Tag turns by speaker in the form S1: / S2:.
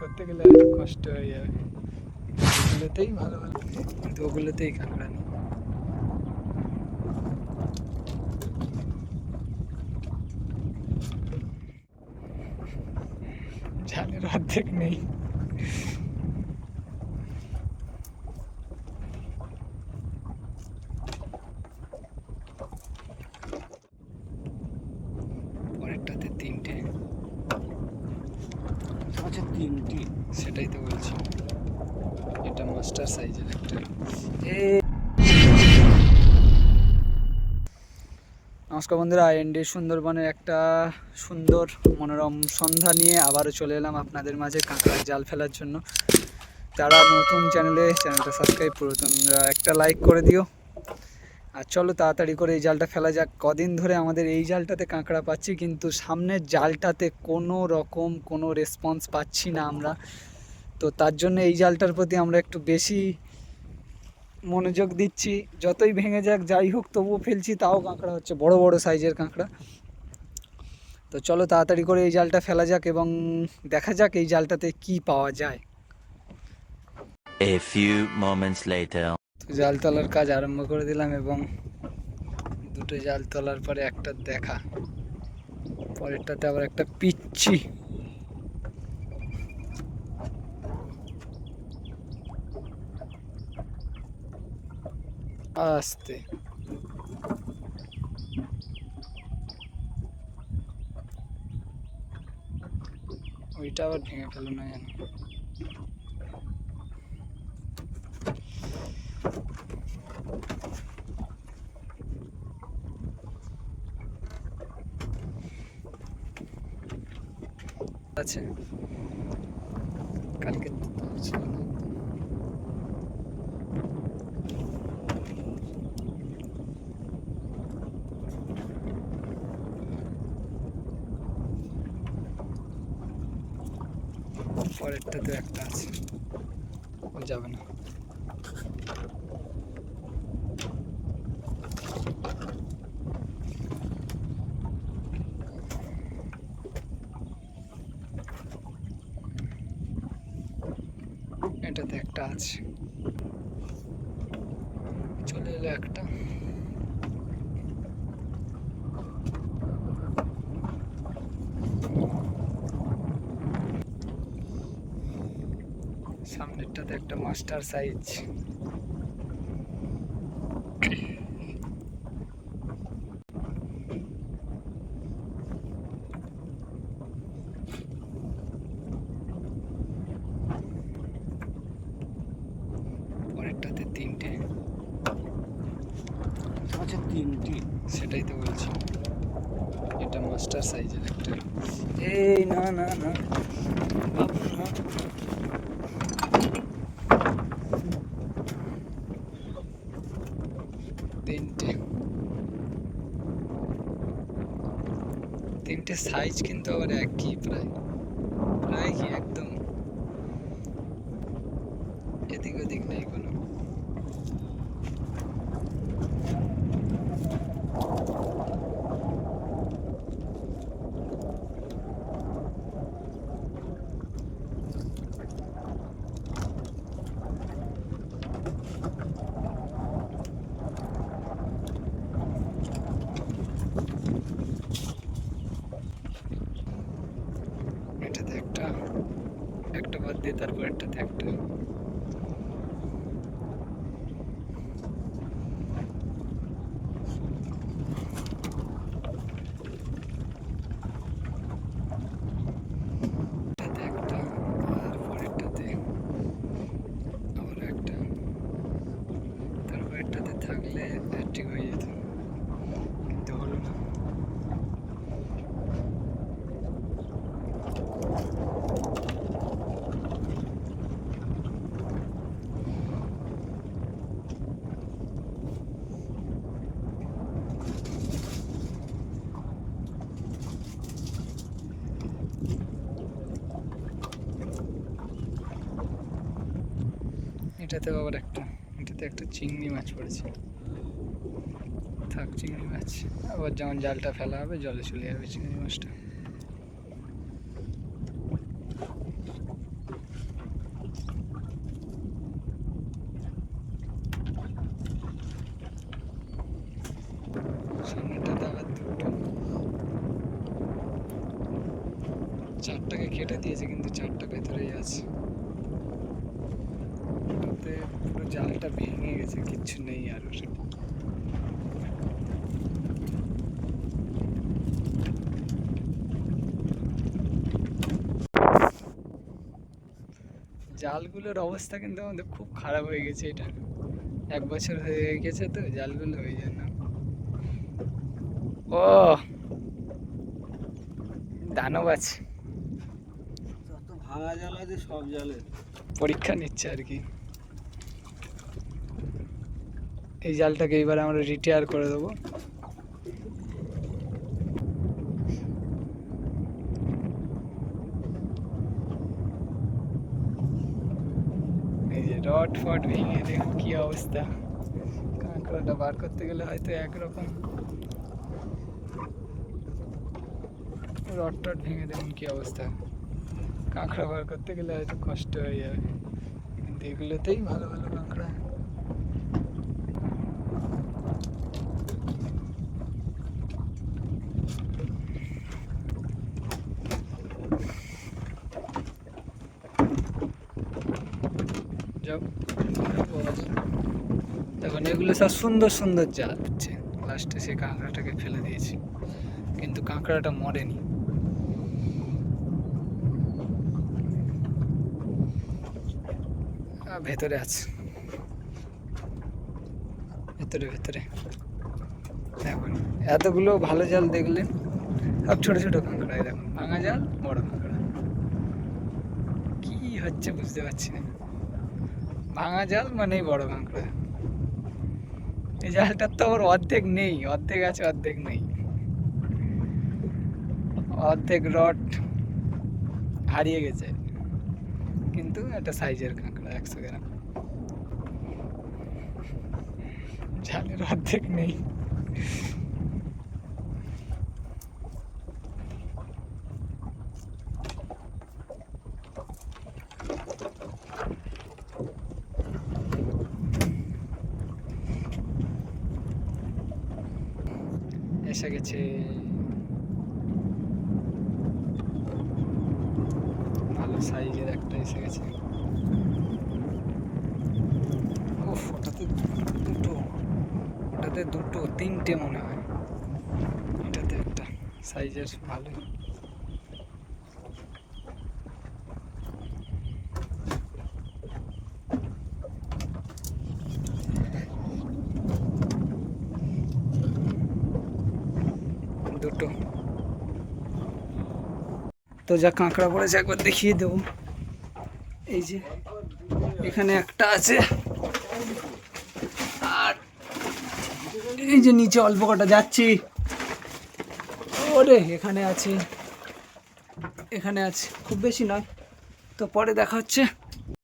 S1: করতে গেলে কষ্ট হয়ে যাবে ওগুলোতেই ভালো ভালো কিন্তু ওগুলোতেই কাঁকড়া নেই জালের অর্ধেক নেই পরেরটাতে তিনটে
S2: আচ্ছা
S1: সেটাই তো বলছি। এটা মাস্টার সাইজের একটা। নমস্কার বন্ধুরা এনডি সুন্দরবনের একটা সুন্দর মনোরম সন্ধ্যা নিয়ে আবারও চলে এলাম আপনাদের মাঝে কাঁকড়ার জাল ফেলার জন্য। যারা নতুন চ্যানেলে চ্যানেলটা সাবস্ক্রাইব পুরাতনরা একটা লাইক করে দিও। আর চলো তাড়াতাড়ি করে এই জালটা ফেলা যাক। কদিন ধরে আমাদের এই জালটাতে কাঁকড়া পাচ্ছি, কিন্তু সামনের জালটাতে কোনো রকম কোনো রেসপন্স পাচ্ছি না আমরা। তো তার জন্য এই জালটার প্রতি আমরা একটু বেশি মনোযোগ দিচ্ছি। যতই ভেঙে যাক, যাই হোক, তবুও ফেলছি, তাও কাঁকড়া হচ্ছে, বড় বড় সাইজের কাঁকড়া। তো চলো তাড়াতাড়ি করে এই জালটা ফেলা যাক এবং দেখা যাক এই জালটাতে কি পাওয়া যায়।
S3: A few moments later.
S1: জাল তোলার কাজ আরম্ভ করে দিলাম এবং দুটো জাল তোলার পরে একটা দেখা। পরেরটাতে আবার একটা পিচ্ছি। আস্তে। ওইটা আবার ভেঙে ফেলো না জানো। আছে। কালকে পরেরটাতে একটা আছে। যাবে না। এটাতে একটা আছে। চলে এলো একটা। সামনেরটাতে একটা মাস্টার সাইজ পরেরটাতে তিনটে
S2: আচ্ছা তিনটি
S1: সেটাই তো বলছি এটা মাস্টার সাইজের একটা। এই না না না। তিনটে। তিনটে সাইজ কিন্তু আবার একই প্রায়। প্রায় কি একদম? এদিক ওদিক নেই কোনো এটাতে একটা একটা বাদ দিয়ে তারপর একটাতে একটা এটাতে আবার একটা, এটাতে একটা চিংড়ি মাছ পড়েছে। থাক, চিংড়ি মাছ। আবার যেমন জালটা ফেলা হবে, জলে চলে যাবে চিংড়ি মাছটা। চারটাকে কেটে দিয়েছে, কিন্তু চারটা ভেতরেই আছে। জালটা ভেঙে গেছে কিচ্ছু নেই আর ওর। জালগুলোর অবস্থা কিন্তু আমাদের খুব খারাপ হয়ে গেছে এটা। এক বছর হয়ে গেছে তো জালগুলো ওই জন্য ও দানব আছে।
S2: ভাঙা জাল আছে সব
S1: পরীক্ষা নিচ্ছে আর কি। এই জালটাকে এবার আমরা রিটায়ার করে দেবো। রড ফট ভেঙে দেখুন কি অবস্থা। কাঁকড়াটা বার করতে গেলে হয়তো একরকম। রড টড ভেঙে দেখুন কি অবস্থা। কাঁকড়া বার করতে গেলে হয়তো কষ্ট হয়ে যাবে। কিন্তু এগুলোতেই ভালো ভালো কাঁকড়া। দেখুন, এগুলো সব সুন্দর সুন্দর জাল হচ্ছে লাস্টে সে কাঁকড়াটাকে ফেলে দিয়েছি। কিন্তু কাঁকড়াটা মরেনি। ভেতরে আছে। ভেতরে ভেতরে। দেখুন, এতগুলো ভালো জাল দেখলেন, সব ছোট ছোট কাঁকড়া দেখুন। ভাঙা জাল, বড় কাঁকড়া। কি হচ্ছে বুঝতে পারছি না। ভাঙা জাল মানেই বড় কাঁকড়া এই জালটার তো আবার অর্ধেক নেই, অর্ধেক আছে, অর্ধেক নেই। অর্ধেক রড হারিয়ে গেছে। কিন্তু একটা সাইজের কাঁকড়া, একশো গ্রাম। জালের অর্ধেক নেই। এসে গেছে। ভালো সাইজের একটা এসে গেছে। ও ওটাতে দুটো ওটাতে দুটো, তিনটে মনে হয়। এটাতে একটা সাইজের ভালো দুটো তো যা কাঁকড়া পড়েছে একবার দেখিয়ে দেবো। এই যে, এখানে একটা আছে। আর এই যে নিচে অল্প কটা যাচ্ছি। ওরে, এখানে আছে এখানে আছে। খুব বেশি নয়। তো পরে দেখা হচ্ছে।